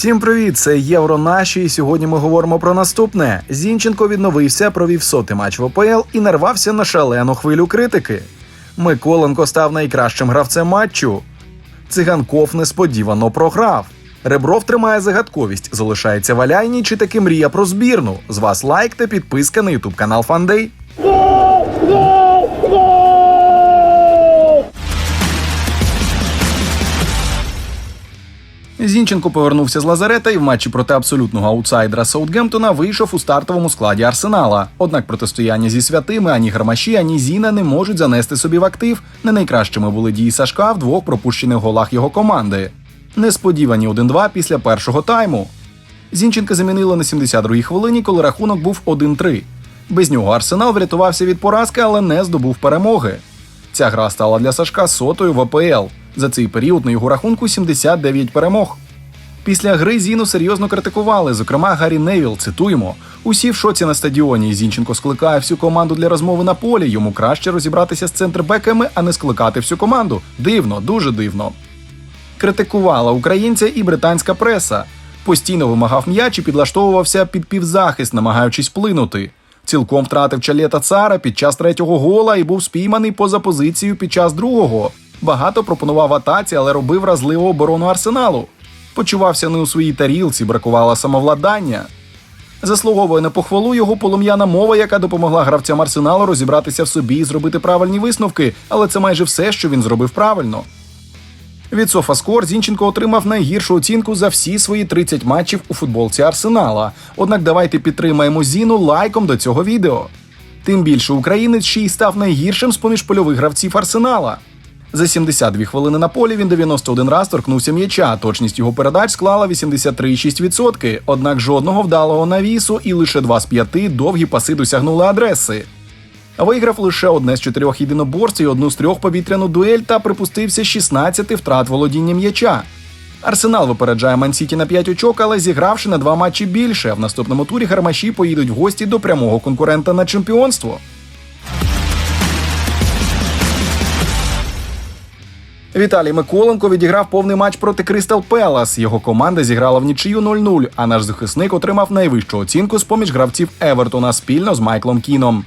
Всім привіт! Це Євро наші. І сьогодні ми говоримо про наступне. Зінченко відновився, провів сотий матч в ОПЛ і нарвався на шалену хвилю критики. Миколенко став найкращим гравцем матчу. Циганков несподівано програв. Ребров тримає загадковість, залишається валяйні чи таки мрія про збірну. З вас лайк та підписка на ютуб канал Фандей. Зінченко повернувся з Лазарета і в матчі проти абсолютного аутсайдера Саутгемптона вийшов у стартовому складі Арсенала. Однак протистояння зі святими ані Гармаші, ані Зіна не можуть занести собі в актив. Не найкращими були дії Сашка в двох пропущених голах його команди. Несподівані 1-2 після першого тайму. Зінченка замінили на 72-й хвилині, коли рахунок був 1-3. Без нього Арсенал врятувався від поразки, але не здобув перемоги. Ця гра стала для Сашка сотою в АПЛ. За цей період на його рахунку 79 перемог. Після гри Зіну серйозно критикували. Зокрема, Гаррі Невіл, цитуємо: усі в шоці на стадіоні. Зінченко скликає всю команду для розмови на полі. Йому краще розібратися з центрбеками, а не скликати всю команду. Дивно, дуже дивно. Критикувала українця і британська преса. Постійно вимагав м'яч і підлаштовувався під півзахист, намагаючись вплинути. Цілком втратив чалета цара під час третього гола і був спійманий поза позицією під час другого. Багато пропонував атаці, але робив разливу оборону арсеналу. Почувався не у своїй тарілці, бракувало самовладання. Заслуговує на похвалу його полум'яна мова, яка допомогла гравцям арсеналу розібратися в собі і зробити правильні висновки, але це майже все, що він зробив правильно. Від Софаскор Зінченко отримав найгіршу оцінку за всі свої 30 матчів у футболці Арсенала. Однак давайте підтримаємо Зіну лайком до цього відео. Тим більше українець ще й став найгіршим з поміж польових гравців Арсенала. За 72 хвилини на полі він 91 раз торкнувся м'яча. Точність його передач склала 83,6%, однак жодного вдалого навісу і лише 2 з 5 довгі паси досягнули адреси. Виграв лише одне з чотирьох єдиноборств і одну з трьох повітряну дуель та припустився 16 втрат володіння м'яча. Арсенал випереджає Мансіті на 5 очок, але зігравши на два матчі більше. В наступному турі гармаші поїдуть в гості до прямого конкурента на чемпіонство. Віталій Миколенко відіграв повний матч проти Кристал Пелас. Його команда зіграла в нічию 0-0, а наш захисник отримав найвищу оцінку з поміж гравців Евертона спільно з Майклом Кіном.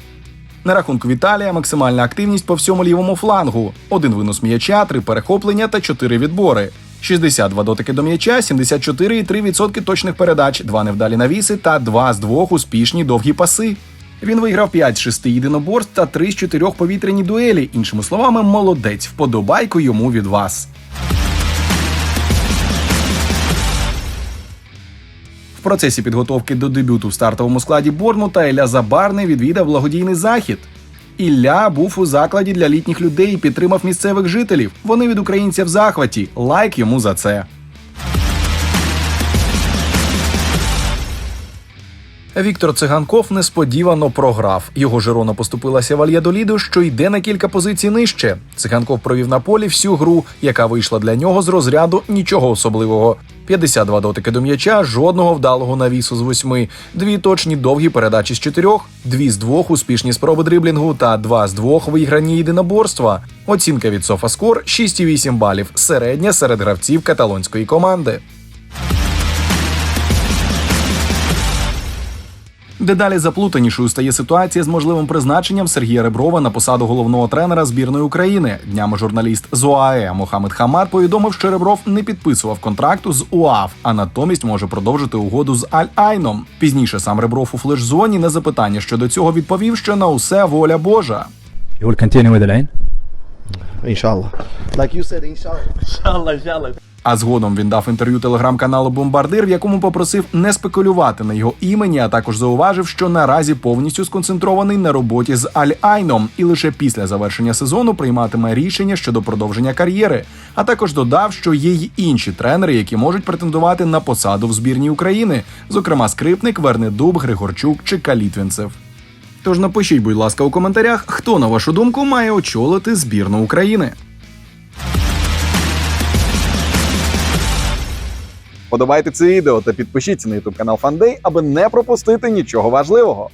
На рахунку Віталія максимальна активність по всьому лівому флангу: один винос м'яча, три перехоплення та чотири відбори. 62 дотики до м'яча, 74,3% точних передач, два невдалі навіси та два з двох успішні довгі паси. Він виграв 5 з 6 єдиноборств та 3 з 4 повітряні дуелі. Іншими словами, молодець. Вподобайку йому від вас. В процесі підготовки до дебюту в стартовому складі Борнмута Ілля Забарний відвідав благодійний захід. Ілля був у закладі для літніх людей і підтримав місцевих жителів. Вони від українця в захваті. Лайк йому за це. Віктор Циганков несподівано програв. Його Жирона поступилася Вальядоліду, що йде на кілька позицій нижче. Циганков провів на полі всю гру, яка вийшла для нього з розряду нічого особливого. 52 дотики до м'яча, жодного вдалого навісу з восьми, дві точні довгі передачі з чотирьох, дві з двох успішні спроби дриблінгу та два з двох виграні єдиноборства. Оцінка від Софаскор 6,8 балів, середня серед гравців каталонської команди. Дедалі заплутанішою стає ситуація з можливим призначенням Сергія Реброва на посаду головного тренера збірної України. Днями журналіст з УАЕ Мохамед Хамар повідомив, що Ребров не підписував контракту з УАВ, а натомість може продовжити угоду з Аль-Айном. Пізніше сам Ребров у флеш-зоні на запитання щодо цього відповів, що на усе воля Божа. Inshallah. Like you said, inshallah. А згодом він дав інтерв'ю телеграм-каналу Бомбардир, в якому попросив не спекулювати на його імені, а також зауважив, що наразі повністю сконцентрований на роботі з Аль-Айном і лише після завершення сезону прийматиме рішення щодо продовження кар'єри. А також додав, що є й інші тренери, які можуть претендувати на посаду в збірній України, зокрема скрипник, Вернедуб, Григорчук чи Калітвінцев. Тож напишіть, будь ласка, у коментарях, хто на вашу думку має очолити збірну України. Подобайте це відео та підпишіться на YouTube канал Фандей, аби не пропустити нічого важливого.